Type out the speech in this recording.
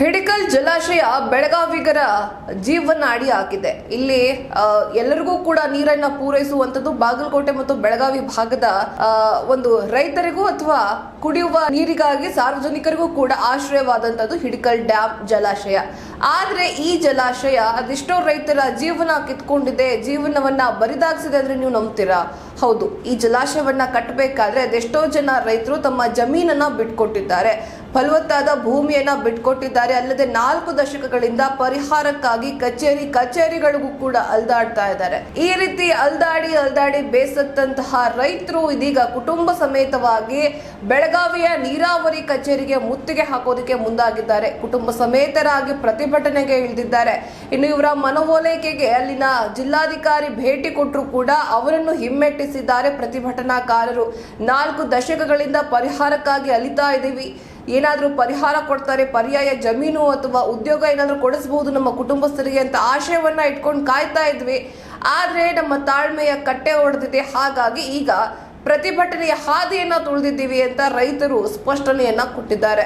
ಹಿಡಿಕಲ್ ಜಲಾಶಯ ಬೆಳಗಾವಿಗರ ಜೀವನಾಡಿ ಆಗಿದೆ. ಇಲ್ಲಿ ಎಲ್ಲರಿಗೂ ಕೂಡ ನೀರನ್ನ ಪೂರೈಸುವಂತದ್ದು ಬಾಗಲಕೋಟೆ ಮತ್ತು ಬೆಳಗಾವಿ ಭಾಗದ ಒಂದು ರೈತರಿಗೂ ಅಥವಾ ಕುಡಿಯುವ ನೀರಿಗಾಗಿ ಸಾರ್ವಜನಿಕರಿಗೂ ಕೂಡ ಆಶ್ರಯವಾದಂತದ್ದು ಹಿಡಿಕಲ್ ಡ್ಯಾಮ್ ಜಲಾಶಯ. ಆದ್ರೆ ಈ ಜಲಾಶಯ ಅದೆಷ್ಟೋ ರೈತರ ಜೀವನ ಕಿತ್ಕೊಂಡಿದೆ, ಜೀವನವನ್ನ ಬರಿದಾಗಿಸಿದೆ ಅಂದ್ರೆ ನೀವು ನಂಬ್ತೀರಾ? ಹೌದು, ಈ ಜಲಾಶಯವನ್ನ ಕಟ್ಟಬೇಕಾದ್ರೆ ಅದೆಷ್ಟೋ ಜನ ರೈತರು ತಮ್ಮ ಜಮೀನನ್ನ ಬಿಟ್ಕೊಟ್ಟಿದ್ದಾರೆ. ಫಲವತ್ತಾದ ಭೂಮಿಯನ್ನ ಬಿಟ್ಕೊಟ್ಟಿದ್ದಾರೆ. ಅಲ್ಲದೆ ನಾಲ್ಕು ದಶಕಗಳಿಂದ ಪರಿಹಾರಕ್ಕಾಗಿ ಕಚೇರಿ ಕಚೇರಿಗಳಿಗೂ ಕೂಡ ಅಲ್ದಾಡ್ತಾ ಇದ್ದಾರೆ. ಈ ರೀತಿ ಅಲ್ದಾಡಿ ಅಲ್ದಾಡಿ ಬೇಸತ್ತಂತಹ ರೈತರು ಇದೀಗ ಕುಟುಂಬ ಸಮೇತವಾಗಿ ಬೆಳಗಾವಿಯ ನೀರಾವರಿ ಕಚೇರಿಗೆ ಮುತ್ತಿಗೆ ಹಾಕೋದಕ್ಕೆ ಮುಂದಾಗಿದ್ದಾರೆ. ಕುಟುಂಬ ಸಮೇತರಾಗಿ ಪ್ರತಿಭಟನೆಗೆ ಇಳಿದಿದ್ದಾರೆ. ಇನ್ನು ಇವರ ಮನವೊಲೈಕೆಗೆ ಅಲ್ಲಿನ ಜಿಲ್ಲಾಧಿಕಾರಿ ಭೇಟಿ ಕೊಟ್ಟರು ಕೂಡ ಅವರನ್ನು ಹಿಮ್ಮೆಟ್ಟಿಸಿದ್ದಾರೆ ಪ್ರತಿಭಟನಾಕಾರರು ನಾಲ್ಕು ದಶಕಗಳಿಂದ ಪರಿಹಾರಕ್ಕಾಗಿ ಅಲಿತಾ ಇದ್ದೀವಿ. ಏನಾದರೂ ಪರಿಹಾರ ಕೊಡ್ತಾರೆ, ಪರ್ಯಾಯ ಜಮೀನು ಅಥವಾ ಉದ್ಯೋಗ ಏನಾದರೂ ಕೊಡಿಸಬಹುದು ನಮ್ಮ ಕುಟುಂಬಸ್ಥರಿಗೆ ಅಂತ ಆಶಯವನ್ನ ಇಟ್ಕೊಂಡು ಕಾಯ್ತಾ ಇದ್ವಿ. ಆದರೆ ನಮ್ಮ ತಾಳ್ಮೆಯ ಕಟ್ಟೆ ಹೊಡೆದಿದೆ ಹಾಗಾಗಿ ಈಗ ಪ್ರತಿಭಟನೆಯ ಹಾದಿಯನ್ನ ತುಳಿದಿದ್ದೀವಿ ಅಂತ ರೈತರು ಸ್ಪಷ್ಟನೆಯನ್ನ ಕೊಟ್ಟಿದ್ದಾರೆ.